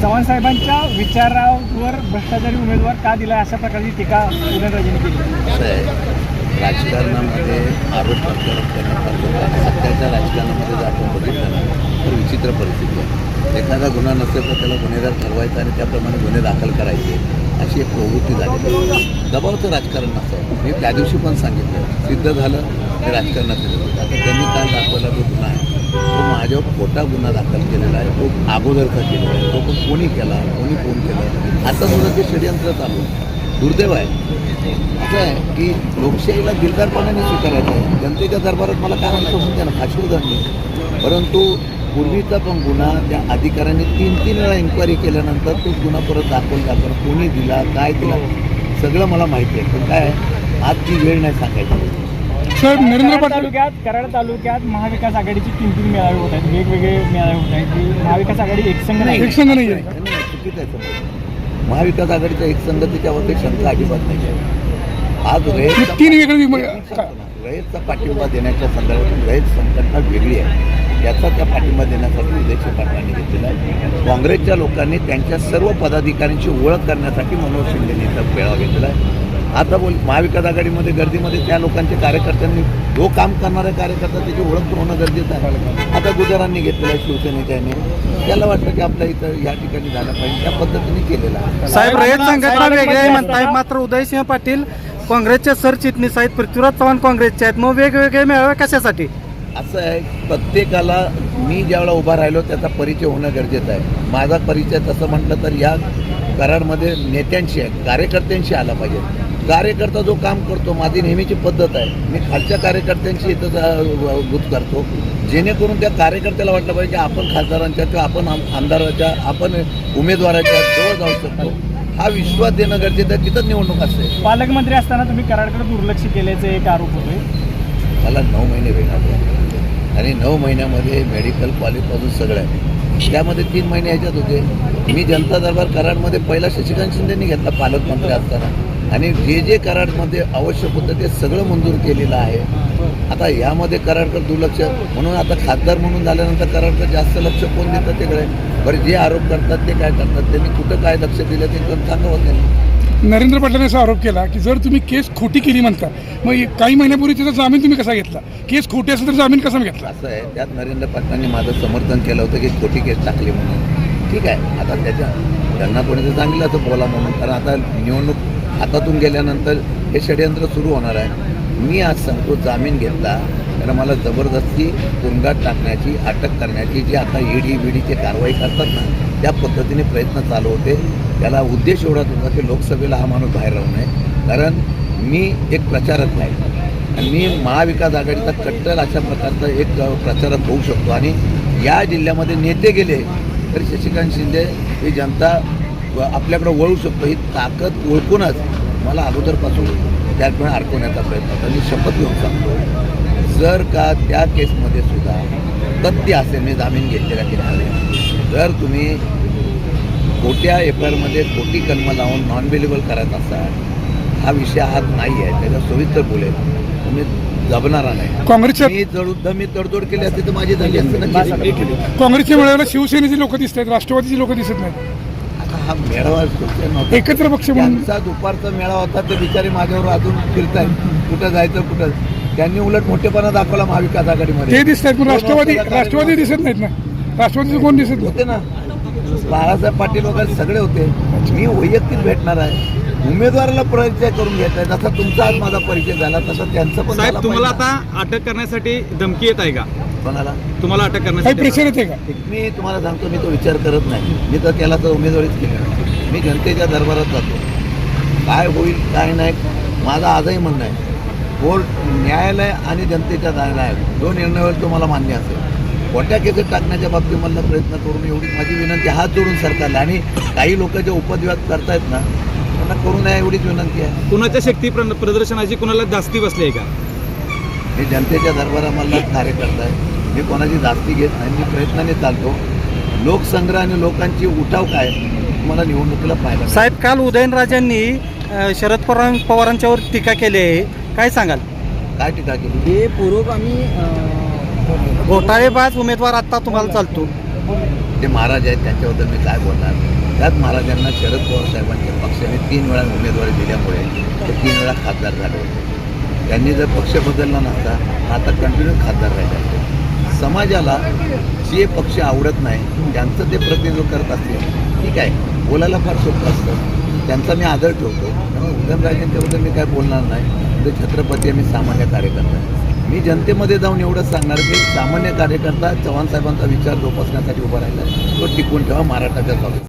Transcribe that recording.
चव्हाण साहेबांच्या विचारावर भ्रष्टाचारी उमेदवार का दिला अशा प्रकारची टीका उदयनराजेंनी केली. आहे. राजकारणामध्ये आरोप प्रत्यारोप सत्याच्या राजकारणामध्ये जर आपण बघितलं ना तर विचित्र परिस्थिती आहे. एखादा गुन्हा नसेल तर त्याला गुन्हेगार ठरवायचा आणि त्याप्रमाणे गुन्हे दाखल करायचे अशी एक प्रवृत्ती झाली दबावचं राजकारण नसतं. मी त्या दिवशी पण सांगितलं सिद्ध झालं ते राजकारणात आता त्यांनी काल दाखवला जो गुन्हा आहे तो माझ्यावर खोटा गुन्हा दाखल केलेला आहे. तो अगोदरचा केलेला आहे? तो पण कोणी केला? कोणी फोन केला? आता सुद्धा ते षडयंत्र चालू दुर्दैव आहे. असं आहे की लोकशाहीला दिलदारपणाने स्वीकारायचं आहे. जनतेच्या दरबारात मला काय म्हणतो होऊन ना फाशी उदाहरणी परंतु पूर्वीचा पण गुन्हा त्या अधिकाऱ्यांनी तीन तीन वेळा इन्क्वायरी केल्यानंतर तो गुन्हा परत दाखवून पण कोणी दिला? काय दिला? सगळं मला माहिती आहे. पण काय आजची वेळ नाही सांगायची. साहेब नरेंद्र पाटील तालुक्यात कराड तालुक्यात महाविकास आघाडीची तीन तीन मेळावे होत आहेत. वेगवेगळे मेळावे होत आहेत. की महाविकास आघाडी एकसंघ नाही एक संघ नाही आहे. चुकीचं आहे महाविकास आघाडीच्या एक संगतीच्यावरती शंका अजिबात नाही आहे. आज हे रयतचा तीन वेगळे रयतचा पाठिंबा देण्याच्या संदर्भात रयत संघटना वेगळी आहे. त्याचा त्या पाठिंबा देण्यासाठी उदयचे पाटलांनी घेतलेला आहे. काँग्रेसच्या लोकांनी त्यांच्या सर्व पदाधिकाऱ्यांची ओळख करण्यासाठी मनोज शिंदेने इथं मेळावा घेतलेला आहे. आता बोल महाविकास आघाडीमध्ये गर्दीमध्ये त्या लोकांच्या कार्यकर्त्यांनी जो काम करणारा कार्यकर्ता त्याची ओळख होणं गरजेचं आहे. आता गुजरांनी घेतलेलं आहे शिवसेनेच्याने. त्याला वाटतं की आपल्या इथं या ठिकाणी झालं पाहिजे त्या पद्धतीने केलेलं आहे. साहेब रयत संघटना साहेब, वेगळी आहे साहेब, म्हणताय मात्र उदयसिंह पाटील काँग्रेसचे सरचिटणीस आहेत पृथ्वीराज चव्हाण काँग्रेसचे आहेत. मग वेगवेगळे मेळावे कशासाठी? असं आहे प्रत्येकाला मी ज्यावेळेला उभा राहिलो त्याचा परिचय होणं गरजेचं आहे. माझा परिचय तसं म्हटलं तर या कराडमध्ये नेत्यांशी आहे कार्यकर्त्यांशी आला पाहिजे. कार्यकर्ता जो काम करतो माझी नेहमीची पद्धत आहे. मी खालच्या कार्यकर्त्यांशी इथं गुत करतो. जेणेकरून त्या कार्यकर्त्याला वाटलं पाहिजे की आपण खासदारांच्या किंवा आपण आम- आमदाराच्या आपण उमेदवाराच्या जवळ जाऊ शकतो. हा विश्वास देणं गरजेचं आहे. तिथंच निवडणूक असते. पालकमंत्री असताना तुम्ही कराडकडे दुर्लक्ष केल्याचे एक आरोप होतोय. मला नऊ महिने भेटणार आणि नऊ महिन्यामध्ये मेडिकल कॉलेजपासून सगळं आहे. त्यामध्ये तीन महिने ह्याच्यात होते. मी जनता दरबार कराडमध्ये पहिला शशिकांत शिंदेनी घेतला पालकमंत्री असताना. आणि जे जे कराडमध्ये आवश्यक होतं ते सगळं मंजूर केलेलं आहे. आता यामध्ये कराडकर दुर्लक्ष म्हणून आता खासदार म्हणून झाल्यानंतर कराडकर जास्त लक्ष कोण देतं तिकडे? बरं जे आरोप करतात ते काय करतात? त्यांनी कुठं काय लक्ष दिलं ते पण सांगावं त्यांनी नरेंद्र पाटलांनी असा आरोप केला की जर तुम्ही केस खोटी केली म्हणता मग काही महिन्यापूर्वी त्याचा जामीन तुम्ही कसा घेतला? केस खोटी असेल तर जामीन कसा घेतला? असं आहे. त्यात नरेंद्र पाटलांनी माझं समर्थन केलं होतं की खोटी केस टाकली म्हणून. ठीक आहे. आता त्याच्या त्यांना कोणी तर सांगितलं असं बोला म्हणून. कारण आता निवडणूक हातातून गेल्यानंतर हे षडयंत्र सुरू होणार आहे. मी आज सांगतो जामीन घेतला तर मला जबरदस्ती तुरुंगात टाकण्याची अटक करण्याची जी आता ईडी बीडीचे कारवाई करतात ना त्या पद्धतीने प्रयत्न चालू होते. त्याला उद्देश एवढाच होता की लोकसभेला हा माणूस बाहेर राहू नये. कारण मी एक प्रचारक आहे. आणि मी महाविकास आघाडीचा कट्टर अशा प्रकारचा एक प्रचारक होऊ शकतो. आणि या जिल्ह्यामध्ये नेते गेले तर शशिकांत शिंदे ही जनता आपल्याकडे वळू शकतो. ही ताकद ओळखूनच मला अगोदरपासून त्याप्रमाणे अडकवण्याचा प्रयत्न होता. मी शपथ घेऊन सांगतो जर का त्या केसमध्ये सुद्धा तथ्य असेल मी जामीन घेतलेल्या केल्यामध्ये जर तुम्ही खोट्या एफ आय आरमध्ये खोटी कलमं लावून नॉन अवेलेबल करायचा असाल हा विषय आज नाही आहे त्याच्या सविस्तर बोलेल. तुम्ही जबणारा नाही. काँग्रेसच्या मी जड मी तडजोड केली असते तर माझी झाली असते. काँग्रेसच्या मेळाव्याला शिवसेनेची लोक दिसत आहेत राष्ट्रवादीची लोक दिसत नाहीत. हा मेळावा नव्हता. एकत्र पक्ष म्हणून? त्यांचा दुपारचा मेळावा होता ते बिचारे माझ्यावर अजून फिरतायत. कुठं जायचं कुठं? त्यांनी उलट मोठेपणा दाखवला महाविकास आघाडीमध्ये. ते दिसत राष्ट्रवादी राष्ट्रवादी. दिसत नाहीत ना? राष्ट्रवादीचं कोण दिसत होते ना. बाळासाहेब पाटील वगैरे सगळे होते. मी वैयक्तिक भेटणार आहे. उमेदवाराला परिचय करून घेत आहे जसा तुमचा आज माझा परिचय झाला तसा त्यांचा पण साहेब तुम्हाला. आता अटक करण्यासाठी धमकी येत आहे का? कोणाला? तुम्हाला अटक करण्यासाठी प्रेशर येते का? मी तुम्हाला सांगतो मी तो विचार करत नाही. मी तर त्याला तर उमेदवारीच केली. मी जनतेच्या दरबारात जातो. काय होईल काय नाही माझं आजही म्हणणं आहे. कोर्ट न्यायालय आणि जनतेच्या न्यायालय जो निर्णय होईल तो मला मान्य असेल. खोट्या केसेस टाकण्याच्या बाबतीत मला प्रयत्न करून एवढी माझी विनंती हात जोडून सरकारला. आणि काही लोक जे उपद्व्याप करतायत ना त्यांना करू नये एवढीच विनंती आहे. कुणाच्या शक्ती प्र- प्रदर्शनाची कुणाला जास्ती बसली आहे का? मी जनतेच्या दरबारामधला कार्यकर्ता आहे मी कोणाची जास्ती घेत नाही. मी प्रयत्नाने चालतो. लोकसंग्रह आणि लोकांची उठाव काय मला निवडणुकीला पाहायला. साहेब काल उदयनराजेंनी शरद पवार पवारांच्यावर टीका केली आहे. काय सांगाल? काय टीका केली? हे पूर्वगामी घोटाळे घोटाळेबाज उमेदवार आता तुम्हाला चालतो. ते महाराज आहेत त्यांच्याबद्दल मी काय बोलणार त्याच महाराजांना शरद पवार साहेबांच्या पक्षाने तीन वेळा उमेदवारी दिल्यामुळे ते तीन वेळा खासदार झाले होते. त्यांनी जर पक्ष बदलला नसता तर आता कंटिन्यू खासदार राहिले समाजाला जे पक्ष आवडत नाही त्यांचं ते प्रतिनिधित्व करत असतील ठीक आहे बोलायला फार सोपं असतं. त्यांचा मी आदर ठेवतो. त्यामुळे उदयनराजेंच्याबद्दल मी काय बोलणार नाही. ते छत्रपती आम्ही सामान्य कार्यकर्ता. आहे. मी जनतेमध्ये जाऊन एवढंच सांगणार की सामान्य कार्यकर्ता चव्हाण साहेबांचा विचार जोपासण्यासाठी उभा राहिला तो टिकून ठेवा महाराष्ट्राच्या चालू